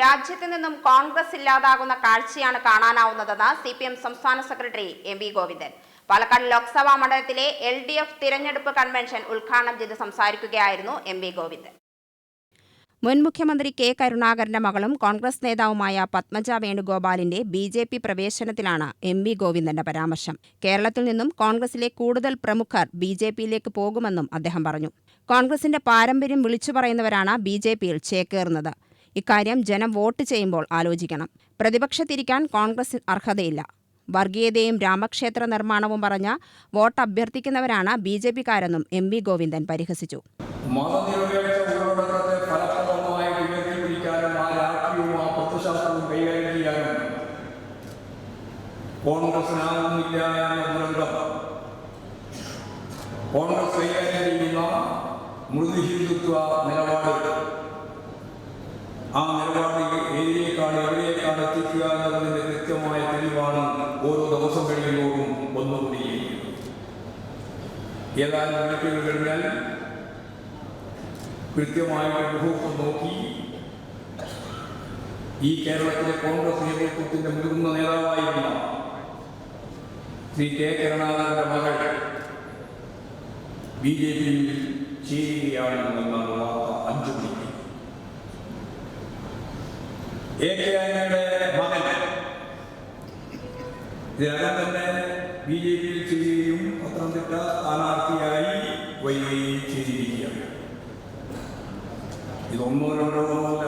രാജ്യത്ത് നിന്നും കോൺഗ്രസ് ഇല്ലാതാകുന്ന കാഴ്ചയാണ് കാണാനാവുന്നതെന്ന് സി പി എം സംസ്ഥാന secretary M V Govindan. Palakkad Lok Sabha മണ്ഡലത്തിലെ എൽ ഡി എഫ് തിരഞ്ഞെടുപ്പ് കൺവെൻഷൻ ഉദ്ഘാടനം ചെയ്ത് സംസാരിക്കുകയായിരുന്നു എം വി ഗോവിന്ദൻ. മുൻ മുഖ്യമന്ത്രി കെ കരുണാകരന്റെ മകളും കോൺഗ്രസ് നേതാവുമായ പത്മജ വേണുഗോപാലിന്റെ ബി ജെ പി പ്രവേശനത്തിലാണ് എം വി ഗോവിന്ദന്റെ പരാമർശം. കേരളത്തിൽ നിന്നും കോൺഗ്രസിലെ കൂടുതൽ പ്രമുഖർ ബി ജെ പിയിലേക്ക് പോകുമെന്നും അദ്ദേഹം പറഞ്ഞു. കോൺഗ്രസിന്റെ പാരമ്പര്യം വിളിച്ചു പറയുന്നവരാണ് ബി ജെ പിയിൽ ചേക്കേറുന്നത്. ഇക്കാര്യം ജനം വോട്ട് ചെയ്യുമ്പോൾ ആലോചിക്കണം. പ്രതിപക്ഷത്തിരിക്കാൻ കോൺഗ്രസ് അർഹതയില്ല. വർഗീയതയും രാമക്ഷേത്ര നിർമ്മാണവും പറഞ്ഞ വോട്ട് അഭ്യർത്ഥിക്കുന്നവരാണ് ബി ജെ പിക്കാരെന്നും എം വി ഗോവിന്ദൻ പരിഹസിച്ചു. എന്ന കോൺഗ്രസ് കൈകാര്യം ചെയ്യുന്ന മൃദുഹിന്ദുത്വ നിലപാട് ആ നിലപാട് ഏരിയേക്കാൾ എവിടെയേക്കാൾ എത്തിക്കുക എന്നതിന്റെ കൃത്യമായ തെളിവാണ് ഓരോ ദിവസം കഴിയുമ്പോഴും ഒന്നുകൂടി ഏതാനും മണിക്കൂർ കഴിഞ്ഞാൽ കൃത്യമായിട്ട് അനുഭവം നോക്കി ഈ കേരളത്തിലെ കോൺഗ്രസ് നേതൃത്വത്തിന്റെ മുതിർന്ന നേതാവായിരുന്ന ശ്രീ കെ കരുണാകരന്റെ മകൾ ബി ജെ പിയിൽ ചേരുകയാണെന്നാണ് വാർത്ത. അഞ്ചു മണിക്ക് എ കെ ആന്റണിയുടെ മകൻ. ഇതിനകം തന്നെ ബി ജെ പിയിൽ ചേരുകയും പത്തനംതിട്ട സ്ഥാനാർത്ഥിയായി വരികയും ചെയ്തിരിക്കുകയാണ് ഇതൊന്നും രണ്ടോ ഒന്നുമല്ല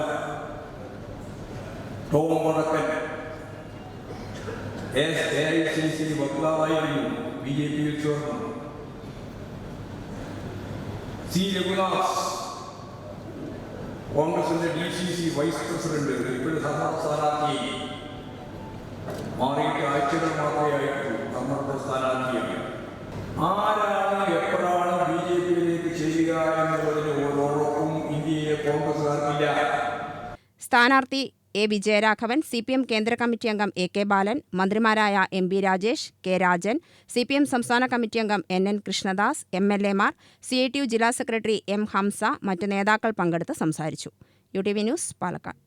Tom Mudakkan. S A I C C വക്താവായിരുന്നു B J പിയിൽ ചേർന്നു. സി രഘുനാഥ് കോൺഗ്രസിന്റെ D C C vice president ഇപ്പോഴും സ്ഥാനാർത്ഥി മാറിയിട്ട് ആഴ്ചകൾ മാത്രമേ ആയിട്ടുള്ളൂ നമ്മുടെ സ്ഥാനാർത്ഥിയാണ് ആരാണ് എപ്പോഴാണ് ബി ജെ പിയിലേക്ക് ചെയ്യുക എന്നുള്ളതിന് ഓരോർക്കും ഇന്ത്യയിലെ കോൺഗ്രസ്സുകാർക്കില്ല. സ്ഥാനാർത്ഥി A Vijayaraghavan C P M കേന്ദ്ര കമ്മിറ്റി അംഗം എ കെ ബാലൻ മന്ത്രിമാരായ M B Rajesh K Rajan C P M സംസ്ഥാന കമ്മിറ്റി അംഗം N N Krishnadas M L എമാർ സി ഐ ടി യു ജില്ലാ സെക്രട്ടറി എം ഹംസ മറ്റ് നേതാക്കൾ പങ്കെടുത്ത് സംസാരിച്ചു. U T V news Palakkad.